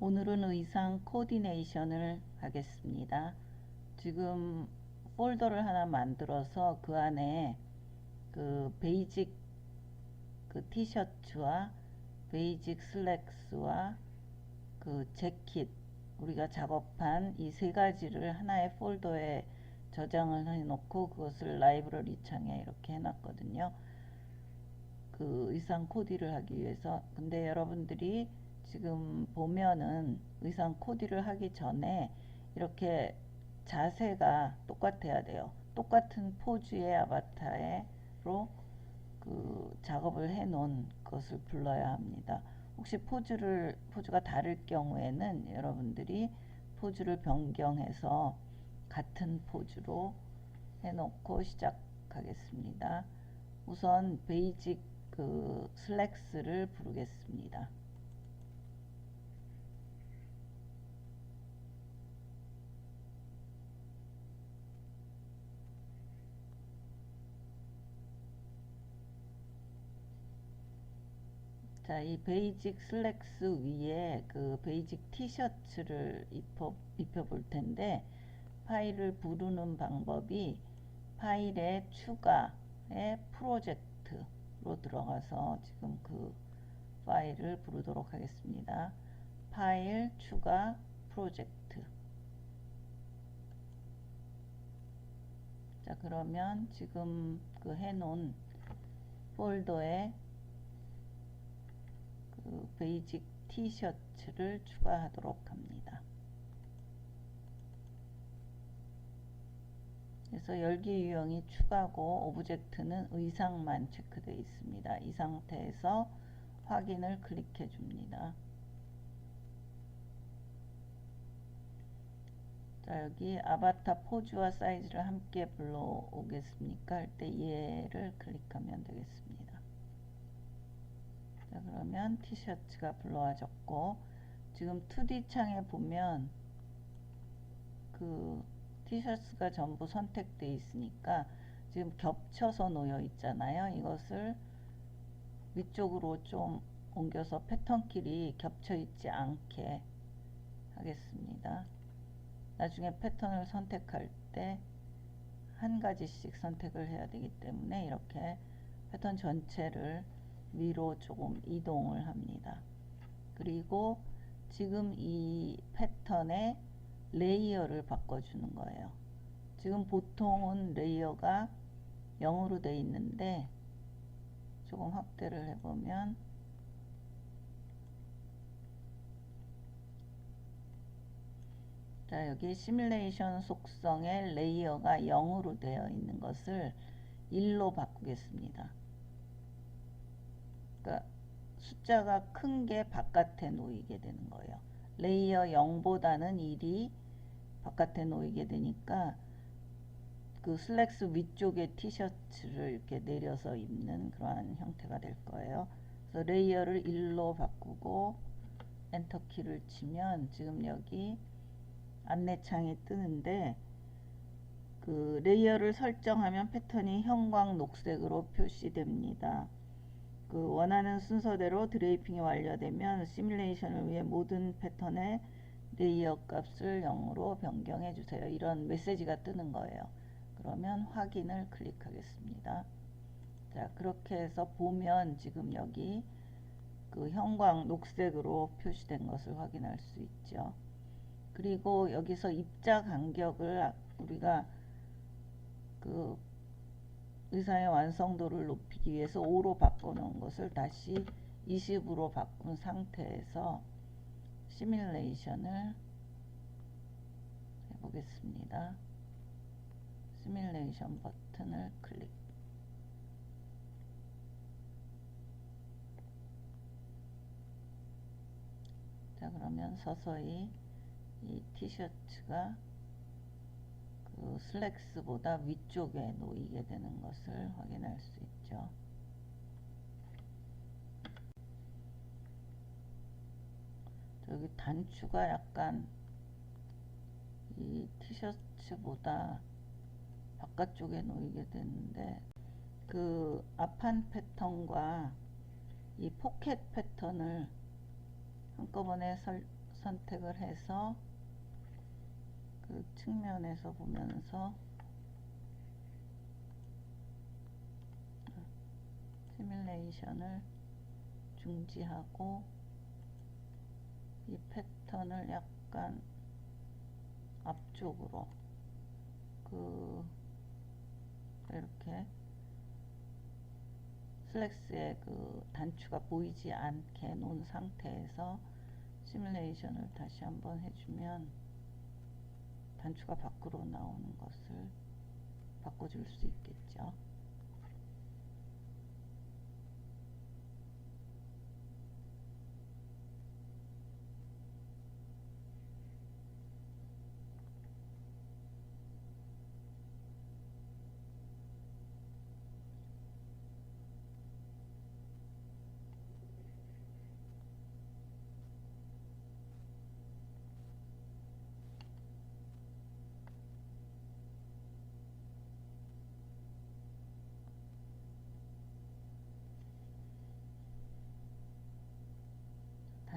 오늘은 의상 코디네이션을 하겠습니다. 지금 폴더를 하나 만들어서 그 안에 그 베이직 그 티셔츠와 베이직 슬랙스와 그 재킷 우리가 작업한 이 세 가지를 하나의 폴더에 저장을 해 놓고 그것을 라이브러리 창에 이렇게 해 놨거든요. 그 의상 코디를 하기 위해서 근데 여러분들이 지금 보면은 의상 코디를 하기 전에 이렇게 자세가 똑같아야 돼요. 똑같은 포즈의 아바타로 그 작업을 해 놓은 것을 불러야 합니다. 혹시 포즈를 포즈가 다를 경우에는 여러분들이 포즈를 변경해서 같은 포즈로 해 놓고 시작하겠습니다. 우선 베이직 그 슬랙스를 부르겠습니다. 자, 이 베이직 슬랙스 위에 그 베이직 티셔츠를 입혀, 입혀 볼 텐데 파일을 부르는 방법이 파일에 추가의 프로젝트로 들어가서 지금 그 파일을 부르도록 하겠습니다. 파일 추가 프로젝트 자 그러면 지금 그 해놓은 폴더에 그 베이직 티셔츠를 추가하도록 합니다. 그래서 열기 유형이 추가고 오브젝트는 의상만 체크되어 있습니다. 이 상태에서 확인을 클릭해 줍니다. 자 여기 아바타 포즈와 사이즈를 함께 불러오겠습니까 할 때 얘를 클릭하면 되겠습니다. 자 그러면 티셔츠가 불러와졌고 지금 2D 창에 보면 그 티셔츠가 전부 선택되어 있으니까 지금 겹쳐서 놓여 있잖아요. 이것을 위쪽으로 좀 옮겨서 패턴끼리 겹쳐 있지 않게 하겠습니다. 나중에 패턴을 선택할 때 한 가지씩 선택을 해야 되기 때문에 이렇게 패턴 전체를 위로 조금 이동을 합니다. 그리고 지금 이 패턴의 레이어를 바꿔주는 거예요. 지금 보통은 레이어가 0으로 되어 있는데 조금 확대를 해보면 자 여기 시뮬레이션 속성의 레이어가 0으로 되어 있는 것을 1로 바꾸겠습니다. 그러니까 숫자가 큰 게 바깥에 놓이게 되는 거예요. 레이어 0보다는 1이 바깥에 놓이게 되니까 그 슬랙스 위쪽에 티셔츠를 이렇게 내려서 입는 그러한 형태가 될 거예요. 그래서 레이어를 1로 바꾸고 엔터 키를 치면 지금 여기 안내창이 뜨는데 그 레이어를 설정하면 패턴이 형광 녹색으로 표시됩니다. 그 원하는 순서대로 드레이핑이 완료되면 시뮬레이션을 위해 모든 패턴의 레이어 값을 0으로 변경해 주세요. 이런 메시지가 뜨는 거예요. 그러면 확인을 클릭하겠습니다. 자, 그렇게 해서 보면 지금 여기 그 형광 녹색으로 표시된 것을 확인할 수 있죠. 그리고 여기서 입자 간격을 우리가 그 의사의 완성도를 높이 기 위해서 5로 바꿔놓은 것을 다시 20으로 바꾼 상태에서 시뮬레이션을 해보겠습니다. 시뮬레이션 버튼을 클릭 자 그러면 서서히 이 티셔츠가 그 슬랙스보다 위쪽에 놓이게 되는 것을 확인할 수 있죠. 여기 단추가 약간 이 티셔츠보다 바깥쪽에 놓이게 되는데 그 앞판 패턴과 이 포켓 패턴을 한꺼번에 설, 선택을 해서 그 측면에서 보면서 시뮬레이션을 중지하고 이 패턴을 약간 앞쪽으로 그 이렇게 슬랙스의 그 단추가 보이지 않게 놓은 상태에서 시뮬레이션을 다시 한번 해주면 단추가 밖으로 나오는 것을 바꿔줄 수 있겠죠.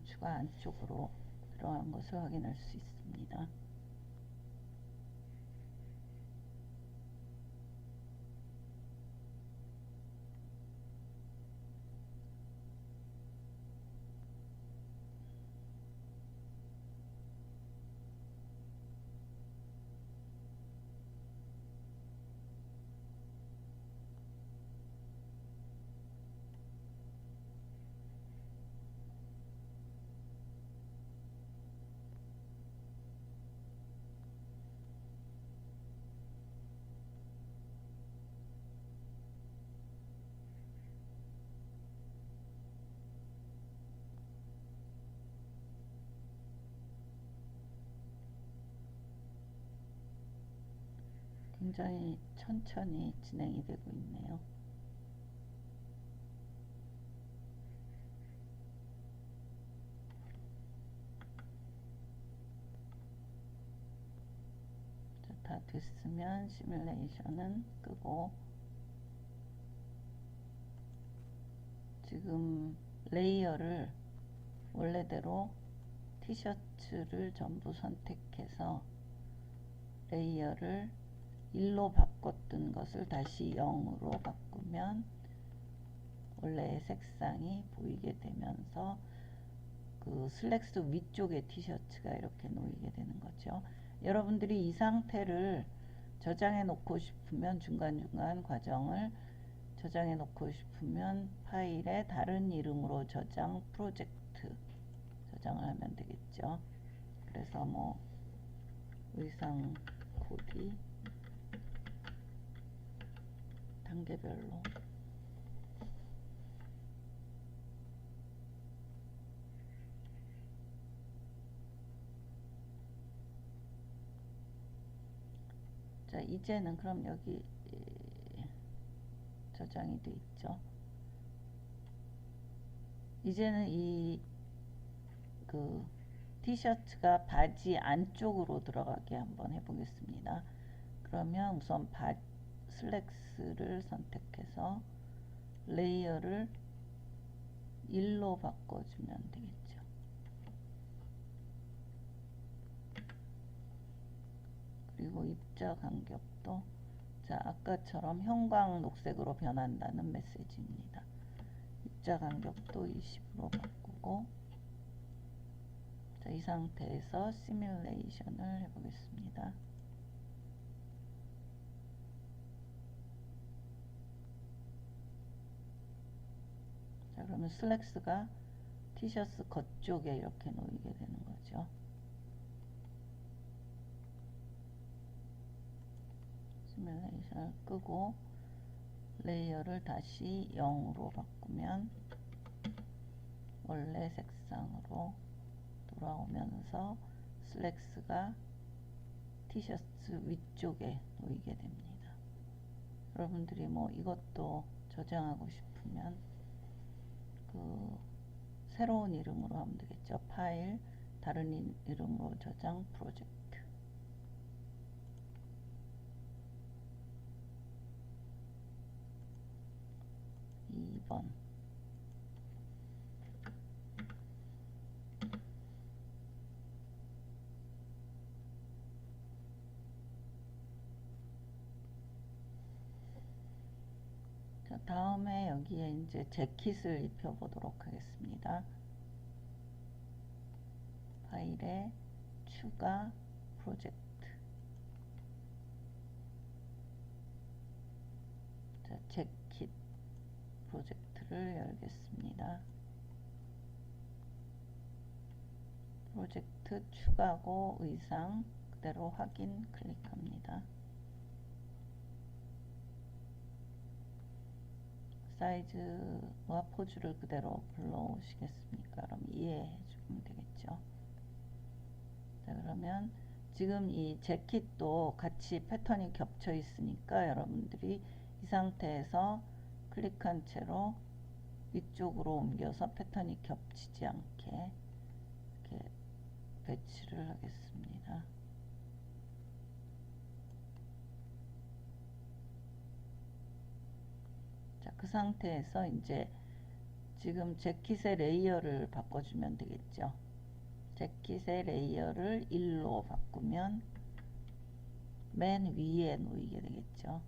단추가 안쪽으로 들어간 것을 확인할 수 있습니다. 굉장히 천천히 진행이 되고 있네요. 자, 다 됐으면 시뮬레이션은 끄고 지금 레이어를 원래대로 티셔츠를 전부 선택해서 레이어를 1로 바꿨던 것을 다시 0으로 바꾸면 원래의 색상이 보이게 되면서 그 슬랙스 위쪽에 티셔츠가 이렇게 놓이게 되는 거죠. 여러분들이 이 상태를 저장해 놓고 싶으면 중간중간 과정을 저장해 놓고 싶으면 파일에 다른 이름으로 저장 프로젝트 저장을 하면 되겠죠. 그래서 뭐 의상 코디 단계별로. 자 이제는 그럼 여기 저장이 돼 있죠? 이제는 이 그 티셔츠가 바지 안쪽으로 들어가게 한번 해보겠습니다. 그러면 우선 바, 슬랙스를 선택해서 레이어를 1로 바꿔주면 되겠죠. 그리고 입자 간격도 자 아까처럼 형광 녹색으로 변한다는 메시지입니다. 입자 간격도 20으로 바꾸고 자, 이 상태에서 시뮬레이션을 해보겠습니다. 자, 그러면 슬랙스가 티셔츠 겉쪽에 이렇게 놓이게 되는 거죠. 시뮬레이션을 끄고 레이어를 다시 0으로 바꾸면 원래 색상으로 돌아오면서 슬랙스가 티셔츠 위쪽에 놓이게 됩니다. 여러분들이 뭐 이것도 저장하고 싶으면 그 새로운 이름으로 하면 되겠죠. 파일 다른 이름으로 저장 프로젝트 2번 다음에 여기에 이제 재킷을 입혀 보도록 하겠습니다. 파일에 추가 프로젝트 자, 재킷 프로젝트를 열겠습니다. 프로젝트 추가고 의상 그대로 확인 클릭합니다. 사이즈와 포즈를 그대로 불러오시겠습니까? 그럼 이해해 주면 되겠죠. 자, 그러면 지금 이 재킷도 같이 패턴이 겹쳐 있으니까 여러분들이 이 상태에서 클릭한 채로 위쪽으로 옮겨서 패턴이 겹치지 않게 이렇게 배치를 하겠습니다. 자, 그 상태에서 이제 지금 재킷의 레이어를 바꿔주면 되겠죠. 재킷의 레이어를 1로 바꾸면 맨 위에 놓이게 되겠죠.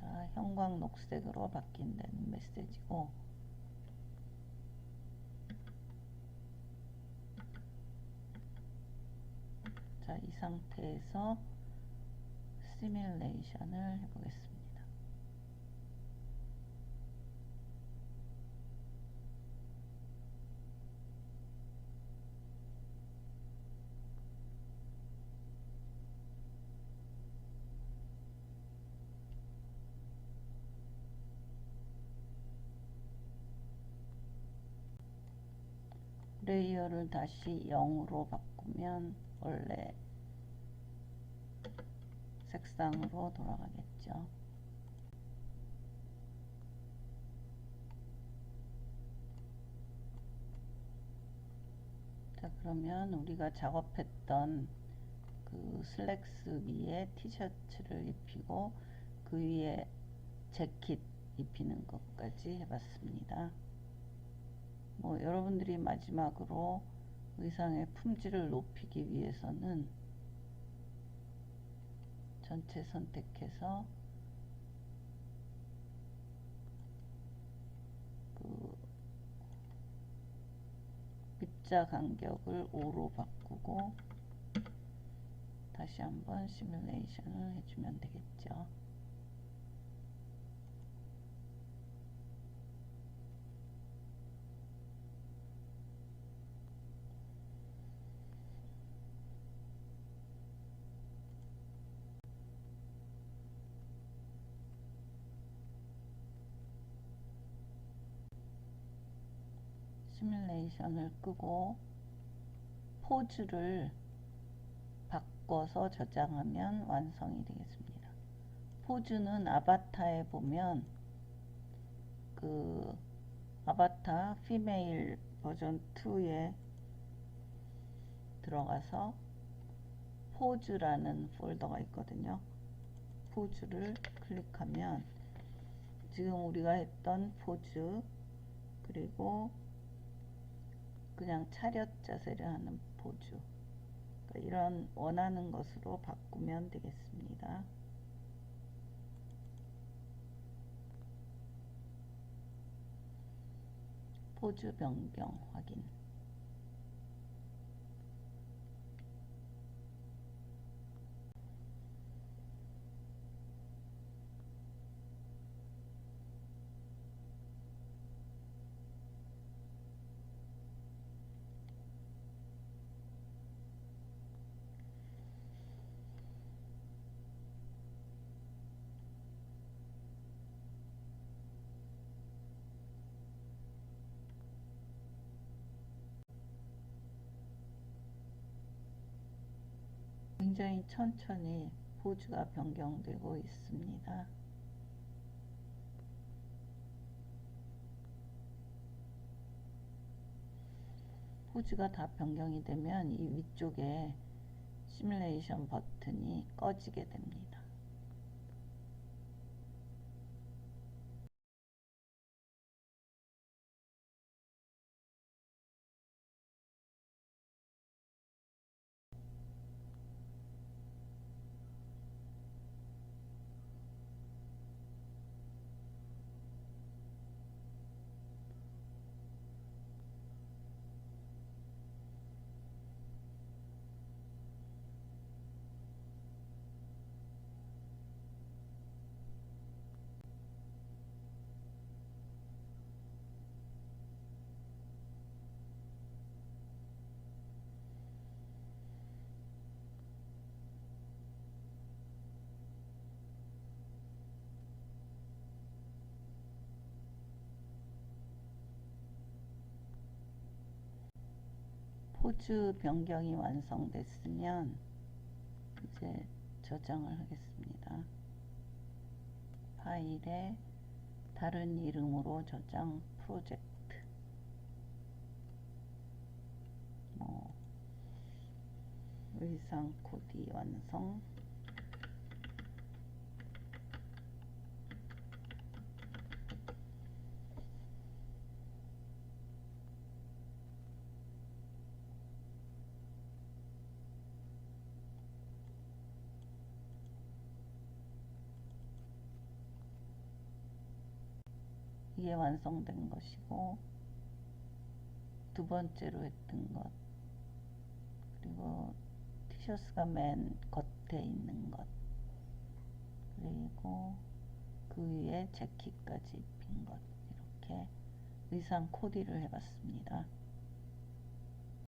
자, 형광 녹색으로 바뀐다는 메시지고 자, 이 상태에서 시뮬레이션을 해보겠습니다. 레이어를 다시 0으로 바꾸면 원래 색상으로 돌아가겠죠. 자, 그러면 우리가 작업했던 그 슬랙스 위에 티셔츠를 입히고 그 위에 재킷 입히는 것까지 해봤습니다. 뭐 여러분들이 마지막으로 의상의 품질을 높이기 위해서는 전체 선택해서 그 입자 간격을 5로 바꾸고 다시 한번 시뮬레이션을 해주면 되겠죠. 시뮬레이션을 끄고 포즈를 바꿔서 저장하면 완성이 되겠습니다. 포즈는 아바타에 보면 그 아바타 피메일 버전 2에 들어가서 포즈라는 폴더가 있거든요. 포즈를 클릭하면 지금 우리가 했던 포즈 그리고 그냥 차렷 자세를 하는 포즈 그러니까 이런 원하는 것으로 바꾸면 되겠습니다. 포즈 변경 확인 굉장히 천천히 포즈가 변경되고 있습니다. 포즈가 다 변경이 되면 이 위쪽에 시뮬레이션 버튼이 꺼지게 됩니다. 포즈 변경이 완성됐으면 이제 저장을 하겠습니다. 파일에 다른 이름으로 저장 프로젝트 뭐 의상 코디 완성 이게 완성된 것이고 두 번째로 했던 것 그리고 티셔츠가 맨 겉에 있는 것 그리고 그 위에 재킷까지 입힌 것 이렇게 의상 코디를 해봤습니다.